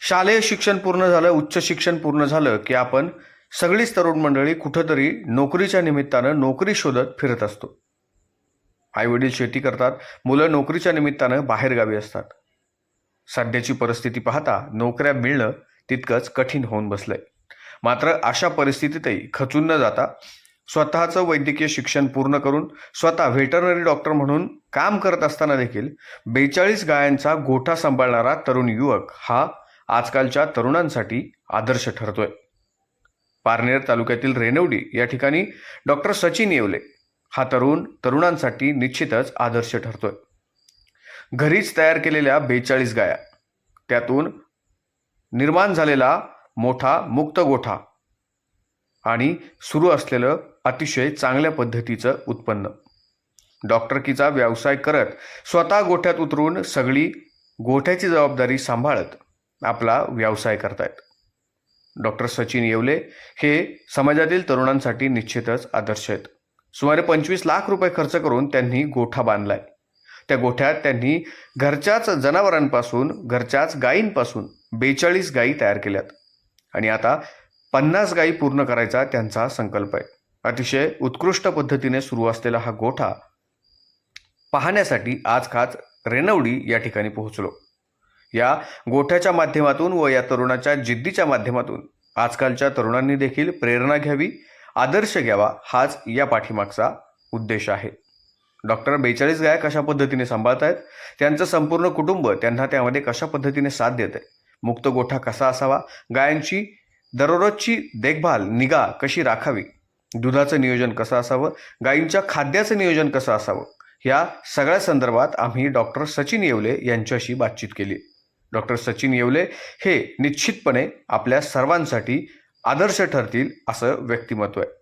शालेय शिक्षण पूर्ण झालं उच्च शिक्षण पूर्ण झालं की आपण सगळीच तरुण मंडळी कुठंतरी नोकरीच्या निमित्तानं नोकरी शोधत फिरत असतो. आईवडील शेती करतात मुलं नोकरीच्या निमित्तानं बाहेरगावी असतात. सध्याची परिस्थिती पाहता नोकऱ्या मिळणं तितकंच कठीण होऊन बसलंय. मात्र अशा परिस्थितीतही खचून न जाता स्वतःचं वैद्यकीय शिक्षण पूर्ण करून स्वतः व्हेटरनरी डॉक्टर म्हणून काम करत असताना देखील बेचाळीस गायांचा गोठा सांभाळणारा तरुण युवक हा आजकालच्या तरुणांसाठी आदर्श ठरतोय. पारनेर तालुक्यातील रेनवडी या ठिकाणी डॉक्टर सचिन येवले हा तरुण तरुणांसाठी निश्चितच आदर्श ठरतोय. घरीच तयार केलेल्या बेचाळीस गाया त्यातून निर्माण झालेला मोठा मुक्त गोठा आणि सुरू असलेलं अतिशय चांगल्या पद्धतीचं उत्पन्न. डॉक्टरकीचा व्यवसाय करत स्वतः गोठ्यात उतरून सगळी गोठ्याची जबाबदारी सांभाळत आपला व्यवसाय करतायत. डॉक्टर सचिन येवले हे समाजातील तरुणांसाठी निश्चितच आदर्श आहेत. सुमारे पंचवीस लाख रुपये खर्च करून त्यांनी गोठा बांधलाय. त्या गोठ्यात त्यांनी घरच्याच जनावरांपासून घरच्याच गायींपासून बेचाळीस गायी तयार केल्यात. आणि आता पन्नास गायी पूर्ण करायचा त्यांचा संकल्प आहे. अतिशय उत्कृष्ट पद्धतीने सुरू असलेला हा गोठा पाहण्यासाठी आज खास रेनवडी या ठिकाणी पोहोचलो. या गोठ्याच्या माध्यमातून व या तरुणाच्या जिद्दीच्या माध्यमातून. आजकालच्या तरुणांनी देखील प्रेरणा घ्यावी आदर्श घ्यावा हाच या पाठीमागचा उद्देश आहे. डॉक्टर बेचाळीस गाया कशा पद्धतीने सांभाळत आहेत त्यांचं संपूर्ण कुटुंब त्यांना त्यामध्ये कशा पद्धतीने साथ देत आहे मुक्त गोठा कसा असावा? गायांची दररोजची देखभाल निगा कशी राखावी? दुधाचं नियोजन कसं असावं? गायींच्या खाद्याचं नियोजन कसं असावं? या सगळ्या संदर्भात आम्ही डॉक्टर सचिन येवले यांच्याशी बातचीत केली. डॉक्टर सचिन येवले हे निश्चितपणे आपल्या सर्वांसाठी आदर्श ठरतील असं व्यक्तिमत्व आहे.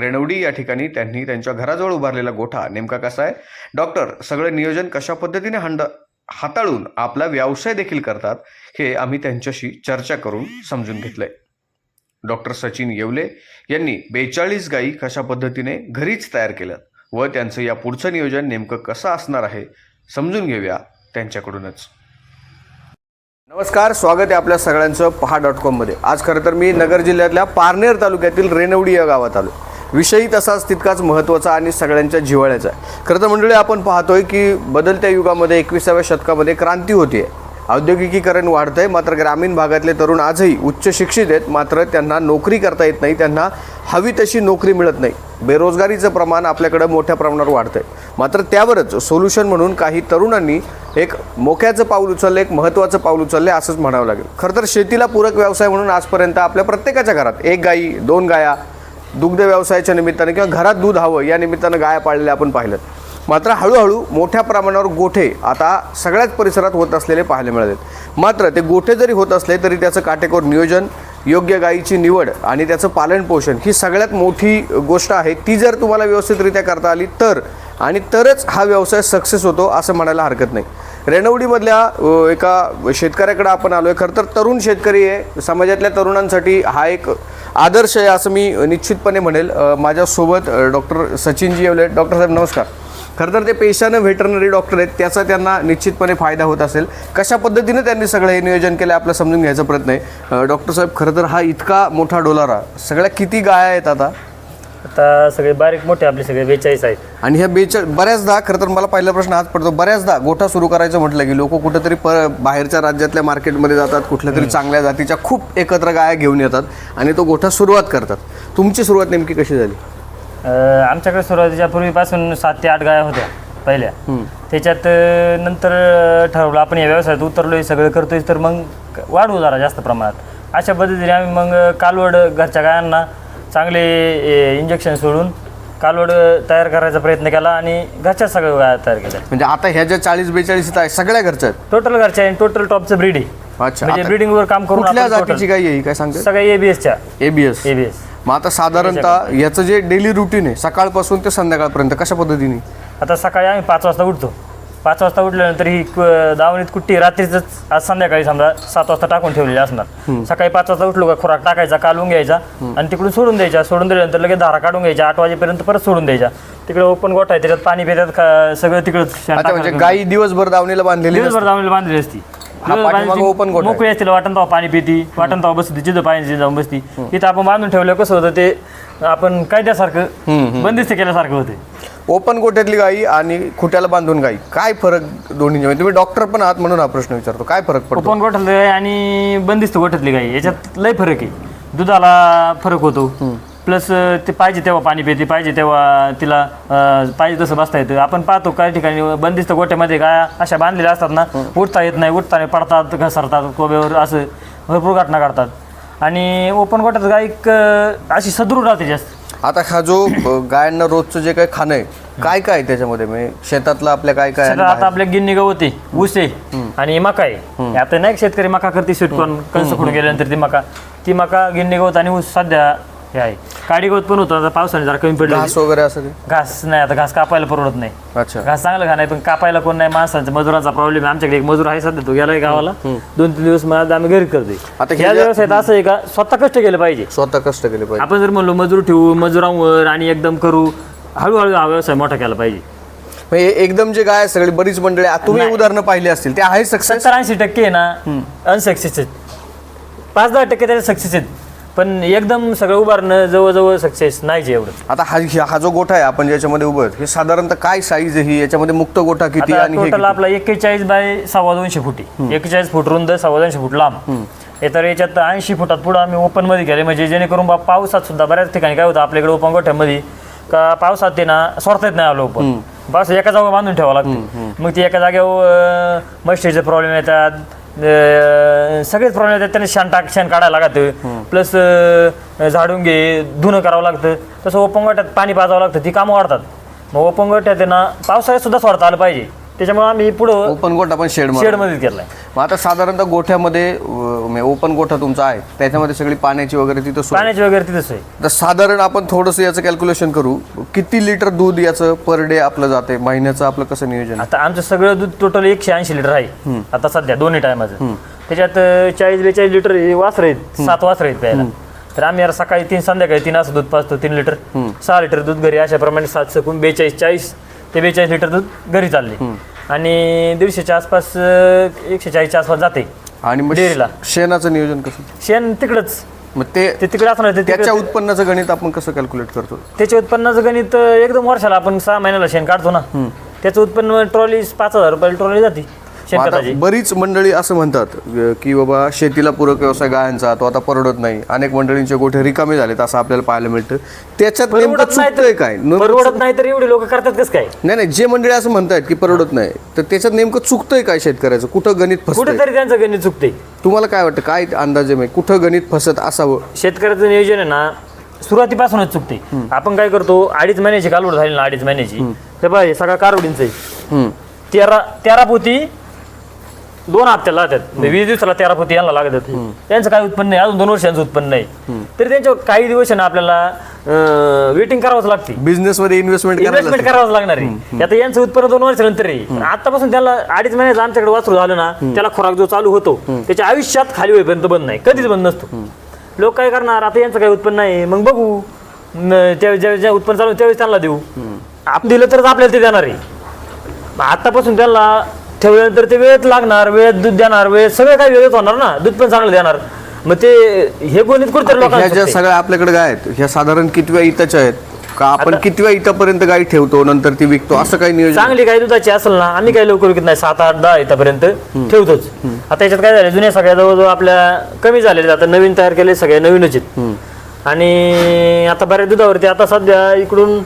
रेणवडी या ठिकाणी त्यांनी त्यांच्या घराजवळ उभारलेला गोठा नेमका कसा आहे? डॉक्टर सगळं नियोजन कशा पद्धतीने हंड हाताळून आपला व्यवसाय देखील करतात हे आम्ही त्यांच्याशी चर्चा करून समजून घेतलंय. डॉक्टर सचिन येवले यांनी बेचाळीस गायी कशा पद्धतीने घरीच तयार केल्या व त्यांचं या पुढचं नियोजन नेमकं कसं असणार आहे समजून घेऊया त्यांच्याकडूनच. नमस्कार स्वागत आहे आपल्या सगळ्यांचं पहा डॉट कॉममध्ये आज खरं तर मी नगर जिल्ह्यातल्या पारनेर तालुक्यातील रेनवडी या गावात आलो विषयी तसाच तितकाच महत्त्वाचा आणि सगळ्यांच्या जिव्हाळ्याचा आहे. खरं तर मंडळी आपण पाहतोय की बदलत्या युगामध्ये एकविसाव्या शतकामध्ये क्रांती होती आहे औद्योगिकीकरण वाढतंय मात्र ग्रामीण भागातले तरुण आजही उच्च शिक्षित आहेत. मात्र त्यांना नोकरी करता येत नाही त्यांना हवी तशी नोकरी मिळत नाही. बेरोजगारीचं प्रमाण आपल्याकडं मोठ्या प्रमाणावर वाढतंय. मात्र त्यावरच सोल्युशन म्हणून काही तरुणांनी एक मोक्याचं पाऊल उचललं एक महत्त्वाचं पाऊल उचललं असंच म्हणावं लागेल. खरं तर शेतीला पूरक व्यवसाय म्हणून आजपर्यंत आपल्या प्रत्येकाच्या घरात एक गाई दोन गाया दुग्ध व्यवसायाच्या निमित्तानं किंवा घरात दूध हवं या निमित्तानं गाया पाळलेल्या आपण पाहिलं मात्र हळूहळू मोठ्या प्रमाणावर गोठे आता सगळ्याच परिसरात होत असलेले पाहायला मिळालेत. मात्र ते गोठे जरी होत असले तरी त्याचं काटेकोर नियोजन योग्य गायीची निवड आणि त्याचं पालनपोषण ही सगळ्यात मोठी गोष्ट आहे. ती जर तुम्हाला व्यवस्थितरित्या करता आली तर आणि तरच हा व्यवसाय सक्सेस होतो असं म्हणायला हरकत नाही. रेणवडीमधल्या एका शेतकऱ्याकडे आपण आलो आहे खरं तर तरुण शेतकरी आहे. समाजातल्या तरुणांसाठी हा एक आदर्श आहे असं मी निश्चितपणे म्हणेल. माझ्यासोबत डॉक्टर सचिनजी येवले डॉक्टर साहेब नमस्कार. खरं तर ते पेशानं व्हेटरनरी डॉक्टर आहेत त्याचा त्यांना निश्चितपणे फायदा होत असेल. कशा पद्धतीने त्यांनी सगळं हे नियोजन केलं आपलं समजून घ्यायचा प्रयत्न आहे. डॉक्टर साहेब खरं तर हा इतका मोठा डोलारा सगळ्या किती गाया आहेत आता? आता सगळे बारीक मोठे आपले सगळे बेचाळीस आहेत. आणि ह्या बेचाळ बऱ्याचदा खरं तर मला पहिला प्रश्न हाच पडतो बऱ्याचदा गोठा सुरू करायचं म्हटलं की लोक कुठेतरी पर बाहेरच्या राज्यातल्या मार्केटमध्ये जातात कुठल्या तरी चांगल्या जातीच्या खूप एकत्र गाया घेऊन येतात आणि तो गोठा सुरुवात करतात. तुमची सुरुवात नेमकी कशी झाली? अं, आमच्याकडे सुरुवातीच्या पूर्वीपासून सात ते आठ गाया होत्या पहिल्या. त्याच्यात अं, नंतर अं, ठरवलं आपण या व्यवसायात उतरलोय सगळं करतोय तर मग वाढवू जरा जास्त प्रमाणात. अशा पद्धतीने आम्ही मग कालवड घरच्या गायांना चांगले इंजेक्शन सोडून कालवड तयार करायचा प्रयत्न केला आणि घरच्या सगळ्या गाया तयार केल्या. म्हणजे आता ह्या ज्या चाळीस बेचाळीस आहे सगळ्या घरच्या आहेत? टोटल घरच्या आणि टोटल टॉपचं ब्रीड आहे अच्छा म्हणजे आता ब्रीडिंगवर काम करून कुठल्या आपण total- जातीची गाई आहे ही? काय सांगते सगळ्या एबीएसच्या एबीएस एबीएस मग आता साधारणतः याचं जे डेली रुटीन आहे सकाळपासून ते संध्याकाळपर्यंत कशा पद्धतीने? आता सकाळी आम्ही पाच वाजता उठतो. पाच वाजता उठल्यानंतर ही दावणीत कुट्टी रात्रीच आज संध्याकाळी समजा सात वाजता टाकून ठेवलेली असणार. सकाळी पाच वाजता उठलो का खुराक टाकायचा कालवून घ्यायचा आणि तिकडून सोडून द्यायचा. सोडून दिल्यानंतर लगेच धारा काढून घ्यायच्या आठ वाजेपर्यंत परत सोडून द्यायच्या तिकडे ओपन गोठा आहे त्याच्यात पाणी पितात सगळं तिकडं म्हणजे. गाई दिवसभर दावणीला बांधलेली दिवसभर दावणीला बांधलेली असती. पाठीमागं open गोठा आहे. मोकळी असतील वाटण तेव्हा पाणी पिती वाटण तेव्हा बसती जिथं पाणी जाऊन बसती. इथं आपण बांधून ठेवलं कसं होतं ते आपण कायद्यासारखं बंदिस्त केल्यासारखं होते. ओपन गोठ्यातली गाई आणि खुट्याला बांधून गाई काय फरक दोन्हीच्या मध्ये? तुम्ही डॉक्टर पण आहात म्हणून हा प्रश्न विचारतो काय फरक पडतो? ओपन गोठ्यातली गाय आणि बंदिस्त गोठ्यातली गाय याच्यात लय फरक आहे. दुधाला फरक होतो. प्लस ते पाहिजे तेव्हा पाणी पिते पाहिजे तेव्हा तिला अं, पाहिजे तसं बसता येतं. आपण पाहतो काही ठिकाणी बंदिस्त गोठ्यामध्ये गाय अशा बांधलेल्या असतात ना उठता येत नाही उठताना पडतात घसरतात कोब्यावर असं भरपूर घटना काढतात आणि ओपन गोठ्यात गाय एक, अशी सदृढ राहते जास्त. आता हा जो अ, गायांना रोजचं जे काही खाणं आहे काय काय आहे त्याच्यामध्ये? म्हणजे शेतातलं आपल्या काय काय आणि सगळं आता आपल्या गिन्नी गवत आहे ऊस आहे आणि मका आहे. आता नाही का शेतकरी मका करते शेतकरी कणस खोडून गेल्यानंतर ती मका. ती मका गिन्नी गवत आणि ऊस सध्या हे आहे. काडी गवत पण होतं आता पावसाने जरा कमी पडलं घास वगैरे असं काही? घास नाही आता घास कापायला परवडत नाही. अच्छा. घास चांगलं घा नाही पण कापायला कोण नाही माणसांचा मजुरांचा प्रॉब्लेम आहे. आमच्याकडे एक मजूर आहे सध्या तो गेलाय गावाला. दोन तीन दिवस मला आम्ही घरी आता हे या जे- व्यवसायात असं आहे का स्वतः कष्ट केलं पाहिजे. स्वतः कष्ट केले पाहिजे. आपण जर म्हणलो मजूर ठेवू मजुरांवर आणि एकदम करू हळूहळू हा व्यवसाय मोठा केला पाहिजे. म्हणजे एकदम जे गाय आहे सगळी बरीच मंडळी तुम्ही उदाहरणं पाहिली असतील. ते आहे सक्सेस सत्तर ऐंशी टक्के आहे ना अनसक्सेस आहेत. पाच दहा टक्के त्याचे सक्सेस आहेत. पण एकदम सगळं उभारणं जवळजवळ सक्सेस आहे एवढं. आता हा हा जो गोठा आहे आपण ज्याच्यामध्ये उभं हे साधारणतः काय साईज ही याच्यामध्ये मुक्त गोठा किती आता आणि हे टोटल? आपला एक्केचाळीस बाय सव्वा दोनशे फुटी. एक्केचाळीस फूट रुंद सव्वा दोनशे फूट लांब. हे तर याच्यात ऐंशी फुटात पुढं आम्ही ओपनमध्ये केले. म्हणजे जेणेकरून बा पावसात सुद्धा बऱ्याच ठिकाणी काय होतं आपल्याकडे ओपन गोठ्यामध्ये का पावसात ते ना सोडता येत नाही आलं ओपन पाऊस एका जागेवर बांधून ठेवावं लागतं. मग ती एका जागेवर मस्टीचे प्रॉब्लेम येतात. अं, सगळेच प्रॉब्लेम येतात. त्याने शेण टाक शेण काढायला लागतं. प्लस झाडून घे धुणं करावं लागतं. तसं ओपन गोठ्यात पाणी पाजावं लागतं. ती कामं वाढतात. मग ओपन गोठ्यात आहे ना पावसाळ्यात सुद्धा सोडता आलं पाहिजे. त्याच्यामुळे आम्ही पुढं ओपन गोठा पण शेड शेडमध्येच केलाय. मग आता साधारणतः गोठ्यामध्ये ओपन गोठा तुमचा आहे त्याच्यामध्ये सगळी पाण्याची वगैरे तिथं सोय. पाण्याची वगैरे तिथंच आहे तर साधारण आपण थोडंसं याचं कॅल्क्युलेशन करू किती लिटर दूध याचं पर डे आपलं जाते? महिन्याचं आपलं कसं नियोजन? आता आमचं सगळं दूध टोटल एकशे ऐंशी लिटर आहे. आता सध्या दोन्ही टायमाचं त्याच्यात चाळीस बेचाळीस लिटर हे वासर आहेत. सात वासर आहेत प्यायला. तर आम्ही यार सकाळी तीन संध्याकाळी तीन असं दूध पाचतो तीन लिटर सहा लिटर दूध घरी अशा प्रमाणे सात सकून बेचाळीस चाळीस ते बेचाळीस लिटर दूध घरी चालले. आणि दीडशेच्या आसपास अं, एकशे चाळीसच्या आसपास जाते. आणि मग डेअरीला. शेणाचं नियोजन कसं? शेण तिकडंच. मग ते ते तिकडे असणार ते त्याच्या उत्पन्नाचं गणित आपण कसं कॅल्क्युलेट करतो? त्याच्या उत्पन्नाचं गणित अं, एकदम वर्षाला आपण सहा महिन्याला शेण काढतो ना. त्याचं उत्पन्न ट्रॉली पाच हजार रुपयाला ट्रॉली जाते. आता शेणखताची बरीच मंडळी असं म्हणतात अं, की बाबा शेतीला पूरक व्यवसाय गायांचा तो आता परवडत नाही. अनेक मंडळींचे गोठे रिकामे झालेत असं आपल्याला पाहायला मिळतं. त्याच्यात नेमकं परवडत नाही चुकतंय काय? तर परवडत नाही तर एवढे लोक करतात कसं काय? नाही नाही जे मंडळी असं म्हणतायत की परवडत नाही तर त्याच्यात नेमकं चुकतंय काय शेतकऱ्याचं? कुठं गणित फसतंय? कुठेतरी त्यांचं गणित चुकते तुम्हाला काय वाटतं? काय अंदाजे माहिती कुठं गणित फसत असावं? शेतकऱ्याचं नियोजन आहे ना सुरुवातीपासूनच चुकते आपण काय करतो अडीच महिन्याची कालवड झाली ना अडीच महिन्याची तर बघा हे सगळं कारवडींचं आहे. हम्म. तेरा तेरा पोती दोन हप्त्याला लागतात. म्हणजे वीस दिवसाला तेरा पोती यांना लागतात त्यांचं काही उत्पन्न नाही अजून दोन वर्षांचं उत्पन्न नाही. तरी त्यांच्या काही दिवस आहे ना आपल्याला वेटिंग करावंच लागते. बिझनेस मध्ये इन्व्हेस्टमेंट इन्व्हेस्टमेंट करावंच लागणार आहे. आता यांचं उत्पन्न दोन वर्षानंतर आहे. पण आतापासून त्याला अडीच महिन्याचं आमच्याकडे वासरू झालं ना त्याला खुराक जो चालू होतो त्याच्या आयुष्यात खाली होईपर्यंत बंद नाही. कधीच बंद नसतो. लोक काय करणार आता यांचं काही उत्पन्न नाही. मग बघू. ज्या उत्पन्न चालू त्यावेळेस त्यांना देऊ. आपण दिलं तरच आपल्याला ते देणार आहे. मग ठेवल्यानंतर ते वेळेत लागणार वेळेत दूध देणार वेळेत सगळं काही वेळेत होणार ना? दूध पण चांगलं देणार. मग ते हे गणित कुठेतरी ह्या लोकांना ज्या चुकतंय. सगळ्या आपल्याकडे गाय आहेत ह्या साधारण कितव्या इताच्या आहेत? का आपण कितव्या इतापर्यंत गाय ठेवतो नंतर ती विकतो? असं काही नियोजन चांगली काही दुधाची असेल ना आम्ही काही लवकर विकत नाही. सात आठ दहा इथपर्यंत ठेवतोच. आता याच्यात काय झालं जुन्या सगळ्या जवळजवळ आपल्या कमी झालेले आता नवीन तयार केले सगळे नवीनच आहेत. आणि आता बऱ्याच दुधावरती आता सध्या इकडून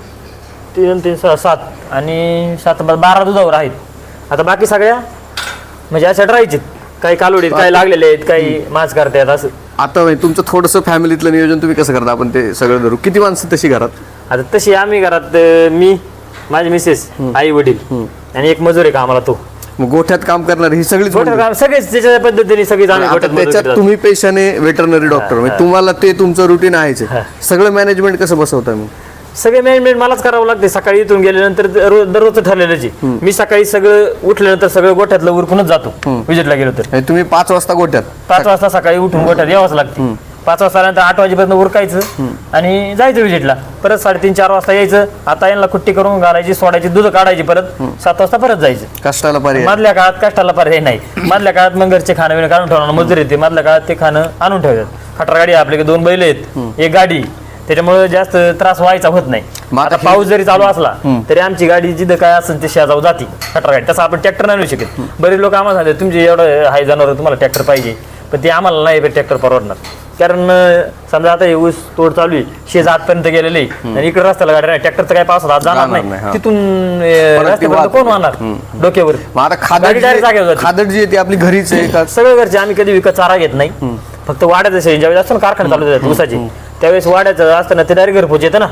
तीन तीन सहा सात आणि सात बारा दुधावर आहेत. आता बाकी सगळ्या? म्हणजे अशा ड्रायचे काही कालोडीत काही लागलेले आहेत काही मास करतात असं. आता म्हणजे तुमचं थोडंसं फॅमिलीतलं नियोजन तुम्ही कसं करता? आपण ते सगळं धरू. किती माणसं तशी घरात? आता तशी आम्ही घरात अं, मी माझी मिसेस आई वडील. आणि एक मजूर आहे का आम्हाला तो. मग गोठ्यात काम करणारी ही सगळीच गोठ्यात मंडळी. काम सगळेच त्याच्या पद्धतीने सगळीच आम्ही आता गोठ्यात मदत त्याच्यात करतो. तुम्ही पेशाने वेटरनरी डॉक्टर म्हणजे तुम्हाला ते तुमचं रुटीन आहेच. आहे. सगळं मॅनेजमेंट कसं बसवता सगळे मॅनेजमेंट मलाच करावं लागते. सकाळी इथून गेल्यानंतर दररोज दररोजचं ठरलेलंच आहे मी सकाळी सगळं उठल्यानंतर सगळं गोठ्यातलं उरकूनच जातो. विजिटला गेलो तर. तुम्ही पाच वाजता गोठ्यात. पाच वाजता सकाळी उठून गोठ्यात यावंच लागते. पाच वाजता आल्यानंतर आठ वाजेपर्यंत उरकायचं आणि जायचं विजिटला. परत साडेतीन चार वाजता यायचं. आता यांना कुट्टी करून घालायची सोडायची दूध काढायची परत. सात वाजता परत जायचं. कष्टाला पर्याय. मधल्या काळात कष्टाला पर्याय नाही. मधल्या काळात मग घरचे खाणं बिणं काढून ठेवणार मजूर येते. मधल्या काळात ते खाणं आणून ठेवतात. खटर गाडी आहे आपल्याकडे दोन बैल आहेत. एक गाडी. त्याच्यामुळे जास्त त्रास व्हायचा होत नाही. आता पाऊस जरी चालू असला तरी आमची गाडी जिथं काय असेल ते शेजाऊ जाते. खटर गाडी. तसं आपण ट्रॅक्टर नाही शकत. बरेच लोक आम्हाला सांगतात तुमचे एवढं हाय जनावर तुम्हाला ट्रॅक्टर पाहिजे. पण ते आम्हाला नाही ट्रॅक्टर परवडणार. कारण समजा आता हे ऊस तोड चालू आहे शेज आतपर्यंत गेलेले. आणि इकडे रस्त्याला गाडी नाही ट्रॅक्टर काय पावसात आत जाणार जाणार नाही, तिथून रस्त्यापर्यंत. कोण वाहणार? डोक्यावर. आता खादड जी- ती आपली घरीच आहे सगळं घरचे आम्ही कधी विकत चारा घेत नाही. फक्त वाड्याचं शेण ज्यावेळेस असतं ना कारखाना चालू ऊसाची. त्यावेळेस वाड्याचं असतं ना ते डायरेक्ट घरपोच येतं ना.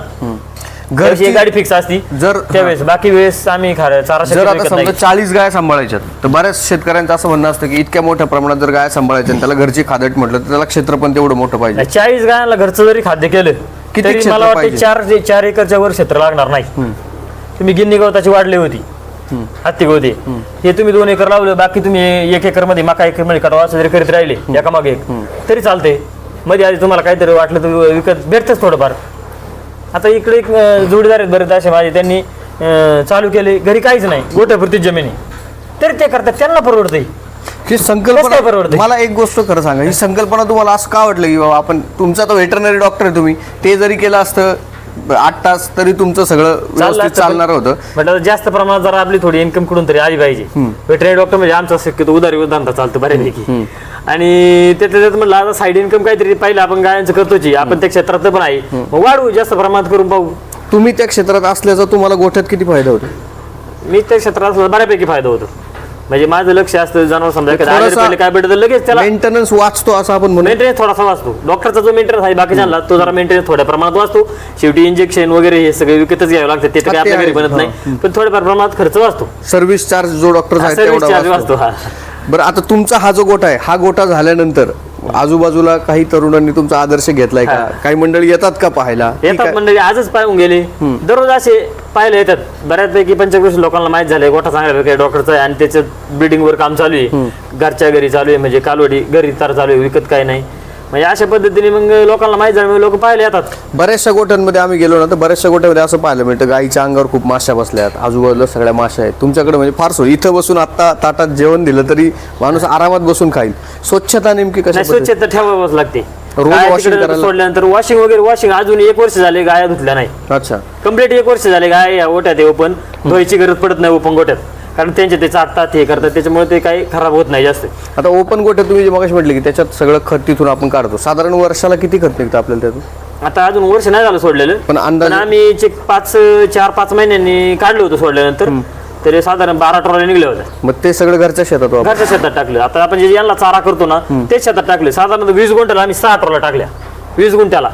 घरची एक गाडी फिक्स असती. जर- त्यावेळेस बाकी वेळेस आम्ही खा- चारा जर शक्यतो आता विकत समजा नाही. चाळीस गाय सांभाळायच्यात तर बऱ्याच शेतकऱ्यांचं असं म्हणणं असतं की इतक्या मोठ्या प्रमाणात जर गाय सांभाळायच्या आणि त्याला घरची खादट म्हटलं तर त्याला क्षेत्र पण तेवढं मोठं पाहिजे. चाळीस गायांना घरचं जरी खाद्य केलं किती तरी क्षेत्र मला वाटतं पाहिजे? चार चार एकरच्या वर क्षेत्र लागणार नाही. तुम्ही गिन्नी गवताची वाढली होती. हत्ती गवती. हे तुम्ही दोन एकर लावलं बाकी तुम्ही एक एकरमध्ये मका एकरमध्ये कटावा असं जरी करीत राहिले एका मागे एक. तरी चालते मध्ये आधी तुम्हाला काहीतरी वाटलं तर विकत भेटतच थोडंफार. आता इकडे एक अं, जोडीदार आहेत बरेच असे माझे त्यांनी अं, चालू केले. घरी काहीच नाही. गोट्यापुरती जमिनी. तरी ते करतात त्यांना परवडतंय. ही कसं काय संकल्पना परवडते? मला एक गोष्ट खरं सांगा ही संकल्पना तुम्हाला असं का वाटलं की बाबा आपण तुमचा तो व्हेटरनरी डॉक्टर आहे तुम्ही ते जरी केलं असतं आठ तास तरी तुमचं सगळं व्यवस्थित चालणार होतं. म्हटलं तर जास्त प्रमाणात जरा आपली थोडी इन्कम कुठून तरी आली पाहिजे. वेटरनरी डॉक्टर म्हणजे आमचा शक्यतो उदारी धंदा चालतो बऱ्यापैकी. आणि त्याच्या त्यात म्हटलं आता साईड इन्कम काहीतरी पाहिलं आपण गायांचं करतोच आपण त्या क्षेत्रात पण आहे. मग वाढवू जास्त प्रमाणात करून पाहू. तुम्ही त्या क्षेत्रात असल्याचा तुम्हाला गोठ्यात किती फायदा होतो? मी त्या क्षेत्रात बऱ्यापैकी फायदा होतो. म्हणजे माझं लक्ष असतं जनावर समजा एखादं आजारी थोडासा पडलं काय भेटत लगेच त्याला मेंटेनन्स वाचतो असं आपण म्हणू. मेंटेनन्स थोडासा वाचतो. डॉक्टरचा जो मेंटेनन्स आहे बाकीच्या तो जरा मेंटेनन्स थोड्या प्रमाणात वाचतो. शेवटी इंजेक्शन वगैरे हे सगळे विकतच घ्यावे लागतात ते तर काय हा, ते आपल्या घरी. बनत नाही. पण थोड्याफार प्रमाणात खर्च वाचतो. सर्व्हिस चार्ज जो डॉक्टर आहे तेवढा वाचतो. वाचतो हा. बरं आता तुमचा हा जो गोठा आहे हा गोठा झाल्यानंतर आजूबाजूला काही तरुणांनी तुमचा आदर्श घेतलाय का? काही मंडळी येतात का पाहायला? येतात काय? मंडळी आजच पाहून गेले. दररोज असे पाहायला येतात. बऱ्याचपैकी पंचकृष लोकांना माहीत झालंय गोठा चांगला काही डॉक्टरचा आहे आणि त्याचं ब्रिडिंग वर काम चालू आहे. घरच्या घरी चालू आहे म्हणजे कालवडी घरी तर चालू आहे विकत काय नाही. म्हणजे अशा पद्धतीने मग लोकांना माहीत झालं लोक पाहायला येतात. बऱ्याचशा गोठ्यांमध्ये आम्ही गेलो ना तर बऱ्याचशा गोठ्यामध्ये असं पाहायला मिळतं गाईच्या अंगावर खूप माश्या बसल्यात आजूबाजूला सगळ्या माश्या आहेत. तुमच्याकडे म्हणजे फार सोय. इथं बसून आता ताटात जेवण दिलं तरी माणूस आरामात बसून खाईल. स्वच्छता नेमकी कशा नाही स्वच्छता ठेवावंच लागते. रोज गाया washing तिकडे करायला- सोडल्यानंतर वॉशिंग वगैरे वॉशिंग अजून एक वर्ष झाले गाया धुतल्या नाही? अच्छा. कंप्लीट एक वर्ष झाले गाय या ओट्यात ओपन धुवायची गरज पडत नाही ओपन गोट्यात. कारण त्यांचे ते चाटतात हे करतात त्याच्यामुळे ते काही खराब होत नाही जास्त. आता ओपन गोठ्यात तुम्ही जे मगाशी म्हटले की त्याच्यात सगळं खत तिथून आपण काढतो. साधारण वर्षाला किती खत निघतं आपल्याला त्यातून? आता अजून वर्ष नाही झालं सोडलेलं. पण अंदाजे- पण आम्ही जे पाच चार पाच महिन्यांनी काढलं होतं सोडल्यानंतर तरी साधारण बारा ट्रॉले निघले होते मग ते सगळं घरच्या शेतात वापर घरच्या शेतात टाकलं. आता आपण जे यांना चारा करतो ना तेच शेतात टाकले. साधारण वीस गुंठ्याला आम्ही सहा ट्रॉला टाकल्या. वीस गुंठ्याला.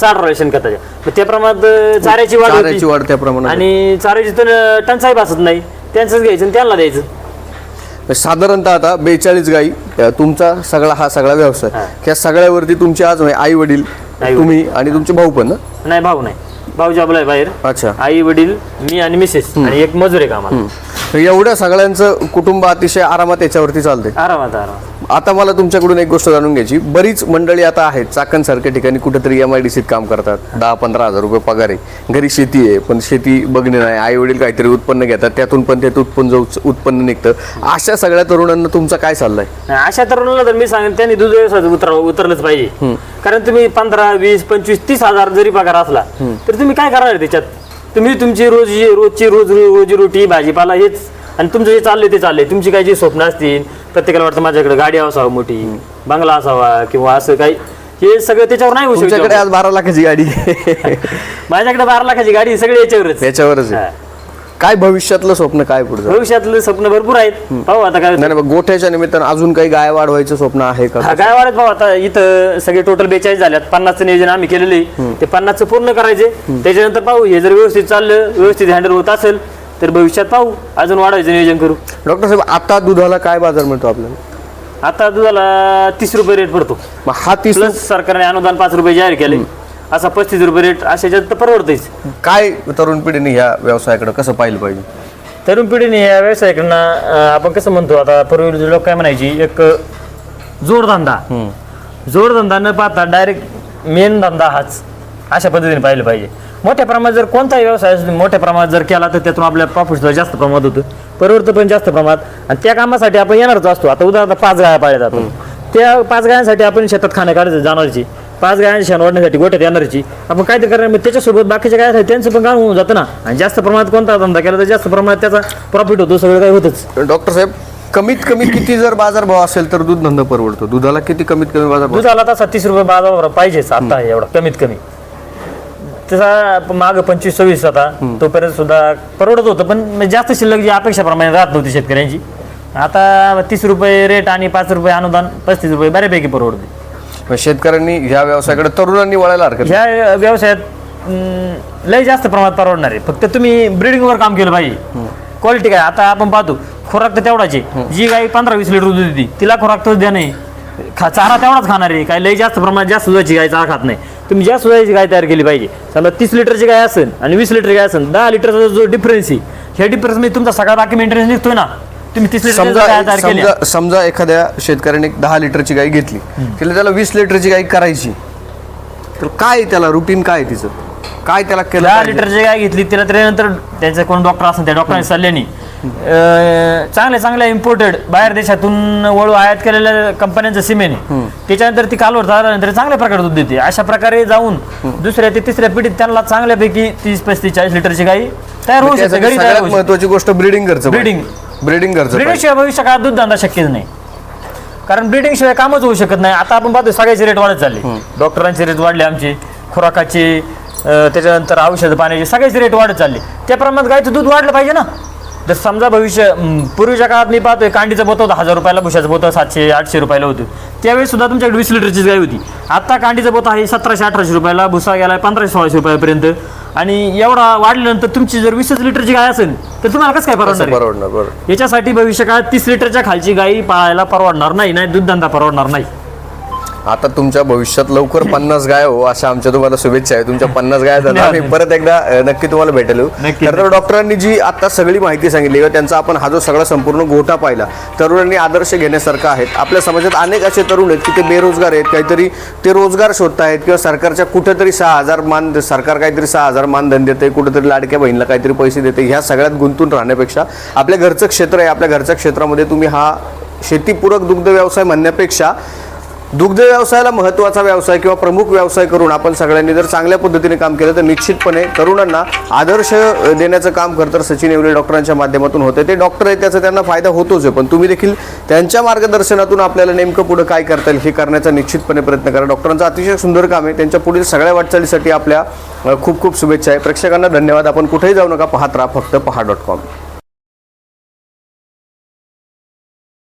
सहा ट्रॉले शेणखताच्या. मग त्या प्रमाणात अं, चाऱ्याची वाढ चाऱ्याची होती. वाढ त्या प्रमाणात आणि चाऱ्याची तर टंचाई भासत नाही. त्यांचंच घ्यायचं आणि त्यांना द्यायचं. म्हणजे साधारणतः आता बेचाळीस गाई अ, तुमचा सगळा हा सगळा व्यवसाय. या सगळ्यावरती तुमचे आज आई वडील आई-वडील. तुम्ही आणि तुमचे भाऊ पण ना? नाही भाऊ नाही. भाऊ जॉबला आहे बाहेर. अच्छा. आई वडील मी आणि मिसेस आणि एक मजूर आहे कामाला. तर एवढ्या सगळ्यांचं कुटुंब अतिशय आरामात याच्यावरती चालते आरामात आरामात. आता मला तुमच्याकडून एक गोष्ट जाणून घ्यायची. बरीच मंडळी आता आहेत चाकण सारख्या ठिकाणी कुठेतरी एम आय डी सीत काम करतात. दहा पंधरा हजार रुपये पगार आहे. घरी शेती आहे पण शेती बघणे नाही. आई वडील काहीतरी उत्पन्न घेतात त्यातून पण त्यात उत्पन्न उत्पन्न निघतं. अशा सगळ्या तरुणांना तुमचा काय चाललाय नाही, अशा तरुणाला तर मी सांगेन त्यांनी दूध व्यवसायात उतर उतरलंच पाहिजे. कारण तुम्ही पंधरा वीस पंचवीस तीस हजार जरी पगार असला तर तुम्ही काय करणार त्याच्यात? तुम्ही तुमची रोज रोजची रोज रोजी रोटी भाजीपाला हेच आणि तुमचं जे चाललंय ते चाललंय तुमची काही जी स्वप्न असतील प्रत्येकाला वाटतं माझ्याकडे गाडी असावं मोठी बंगला असावा किंवा असं काही हे सगळं त्याच्यावर नाही होऊ तुमच्याकडे शकत आज बारा लाखाची गाडी. माझ्याकडे बारा लाखाची गाडी सगळी याच्यावरच याच्यावरच आहे. हा. काय भविष्यातलं स्वप्न काय पुढचं? भविष्यातलं स्वप्न भरपूर आहेत. पाहू आता काय होतं. नाही गोठ्याच्या निमित्तानं अजून काही गाय वाढवायचं स्वप्न आहे का? हा काय वाढत भाऊ आता इथं सगळे टोटल बेचाळीस झाल्यात. पन्नासचं नियोजन आम्ही केलेलं. आहे ते पन्नासचं पूर्ण करायचे. त्याच्यानंतर पाहू हे जर व्यवस्थित चाललं व्यवस्थित हँडल होत असेल तर भविष्यात पाहू. अजून वाढवायचं नियोजन करू. डॉक्टर साहेब आता दुधाला काय बाजार मिळतो आपल्याला? आता दुधाला तीस रुपये रेट पडतो. मग हा तीस प्लस सरकारने अनुदान पाच रुपये जाहीर केले. असा पस्तीस रुपये रेट अशा याच्यात तर परवडतेच काय तरुण पिढीने ह्या व्यवसायाकडे कसं पाहिलं पाहिजे? तरुण पिढीने या व्यवसायाकडनं अं, आपण कसं म्हणतो आता पूर्वी लोक काय म्हणायची एक जोडधंदा जोडधंदा न पाहता डायरेक्ट मेन धंदा हाच अशा पद्धतीने पाहिलं पाहिजे. मोठ्या प्रमाणात जर कोणताही व्यवसाय असू दे, मोठ्या प्रमाणात जर केला तर त्यातून आपल्या प्रॉफिट जास्त प्रमाणात होतं. परवडतं पण जास्त प्रमाणात. आणि त्या कामासाठी आपण येणारच असतो. आता उदाहरणार्थ पाच गाया पाळल्या जातो त्या पाच गायांसाठी आपण शेतात खाण्या काढायचं जाणारची पाच गायांची शेण वाढण्यासाठी गोठ्यात येणारची. आपण काहीतरी करणार मग त्याच्यासोबत बाकीच्या गाय आहेत त्यांचं पण काम होऊन जातं ना. आणि जास्त प्रमाणात कोणता धंदा केला तर जास्त प्रमाणात त्याचा प्रॉफिट होतो सगळं काही होतच. डॉक्टर साहेब कमीत कमी किती जर बाजारभाव असेल तर दूध धंदा परवडतो? दुधाला किती कमीत कमी बाजारभाव? दुधाला तसा तीस रुपये बाजार पाहिजेच आता एवढा कमीत कमी. तसा माग पंचवीस सव्वीस आता. तोपर्यंत सुद्धा परवडत होतं पण जास्त शिल्लक जी अपेक्षाप्रमाणे राहत नव्हती शेतकऱ्यांची. आता तीस रुपये रेट आणि पाच रुपये अनुदान पस्तीस रुपये बऱ्यापैकी परवडते. मग शेतकऱ्यांनी ह्या व्यवसायाकडे तरुणांनी वळायला हरकत नाही. ह्या व्यवसायात अं, लय जास्त प्रमाणात परवडणार आहे. फक्त तुम्ही ब्रिडिंगवर काम केलं पाहिजे. क्वालिटी काय? आता आपण पाहतो खुराक तर तेवढाच आहे. जी गाई पंधरा वीस लिटर दूध देते तिला खुराक तर द्या नाही. खा चारा तेवढाच खाणार आहे. काय लय जास्त प्रमाणात जास्त दुधाची गाय चारा खात नाही. तुम्ही जास्त दुधाची गाय तयार केली पाहिजे समजा तीस लिटरची गाय असेल आणि वीस लिटर गाय असेल दहा लिटरचा जो डिफरन्स आहे ह्या डिफरन्समध्ये तुमचा सगळा बाकी मेंटेनन्स निघतोय ना. तुम्ही तीस लिटर समजा तयार समजा समजा एखाद्या शेतकऱ्याने दहा लिटरची गाय घेतली तिला त्याला वीस लिटरची गाय करायची. तर काय त्याला रुटीन काय आहे तिचं? काय त्याला केलं दहा पाहिजे? लिटरची गाय घेतली तिला त्यानंतर त्याचे कोण डॉक्टर असेल त्या डॉक्टरांनी सल्ल्याने अं, चांगल्या चांगल्या इम्पोर्टेड बाहेर देशातून वळू आयात केलेल्या कंपन्यांचं सिमेंट त्याच्यानंतर ती कालवर झाल्यानंतर चांगल्या प्रकारे दूध देते. अशा प्रकारे जाऊन दुसऱ्या ते तिसऱ्या पिढीत त्यांना चांगल्यापैकी तीस पस्तीस चाळीस लिटरची गाई तयार होऊ शकते त्यासाठी घरी तयार सगळ्यात होऊ शकते. महत्वाची गोष्ट ब्रिडिंग खर्च Breeding. ब्रिडिंग पाहिजे. ब्रिडिंग शिवाय भविष्य काळात दूध धंदा शक्यच नाही. कारण ब्रिडिंग शिवाय कामच होऊ शकत नाही. आता आपण पाहतो सगळ्याचे रेट वाढत चालले. डॉक्टरांचे रेट वाढले आमचे. खुराकाचे अं, त्याच्यानंतर औषध पाण्याचे सगळ्याचे रेट वाढत चालले. त्या प्रमाणात गायचं दूध वाढलं पाहिजे ना. जर समजा भविष्य पूर्वीच्या काळात मी पाहतोय कांडीचं बोत होतं हजार रुपयाला भुशाचं बोत सातशे आठशे रुपयाला होतं. त्यावेळी सुद्धा तुमच्याकडे वीस लिटरची गाय होती. आता कांडीचं बोत आहे सतराशे अठराशे रुपयाला भुसा गेला पंधराशे सोळाशे रुपयापर्यंत. आणि एवढा वाढल्यानंतर तुमची जर वीसच लिटरची गाय असेल तर तुम्हाला कसं काय परवडणार आहे? याच्यासाठी भविष्य काळात तीस लिटरच्या खालची गाई पाळायला परवडणार नाही नाही दूध धंदा परवडणार नाही. आता तुमच्या भविष्यात लवकर पन्नास गाय हो अशा आमच्या तुम्हाला शुभेच्छा आहे. तुमच्या पन्नास गाय झाल्या आम्ही परत एकदा नक्की तुम्हाला भेटेल नक्की. तर डॉक्टरांनी जी आता सगळी माहिती सांगितली किंवा त्यांचा आपण हा जो सगळा संपूर्ण गोठा पाहिला तरुणांनी आदर्श घेण्यासारखा आहेत. आपल्या समाजात अनेक असे तरुण आहेत की ते बेरोजगार आहेत काहीतरी ते रोजगार शोधत आहेत किंवा सरकारच्या कुठेतरी सहा हजार मान सरकार काहीतरी सहा हजार मानधन देते कुठेतरी लाडक्या बहिणीला काहीतरी पैसे देते ह्या सगळ्यात गुंतून राहण्यापेक्षा आपल्या घरचं क्षेत्र आहे आपल्या घरच्या क्षेत्रामध्ये तुम्ही हा शेतीपूरक दुग्ध व्यवसाय म्हणण्यापेक्षा दुग्ध व्यवसायाला महत्त्वाचा व्यवसाय किंवा प्रमुख व्यवसाय करून आपण सगळ्यांनी जर चांगल्या पद्धतीने काम केलं तर निश्चितपणे तरुणांना आदर्श देण्याचं काम खरंतर सचिन येवले डॉक्टरांच्या माध्यमातून होतं. ते डॉक्टर आहे त्याचा त्यांना फायदा होतोच आहे. पण तुम्ही देखील त्यांच्या मार्गदर्शनातून आपल्याला नेमकं पुढं काय करता येईल हे करण्याचा निश्चितपणे प्रयत्न करा. डॉक्टरांचं अतिशय सुंदर काम आहे. त्यांच्या पुढील सगळ्या वाटचालीसाठी आपल्या खूप खूप शुभेच्छा आहे. प्रेक्षकांना धन्यवाद. आपण कुठेही जाऊ नका. पाहत राहा फक्त पहा डॉट कॉम.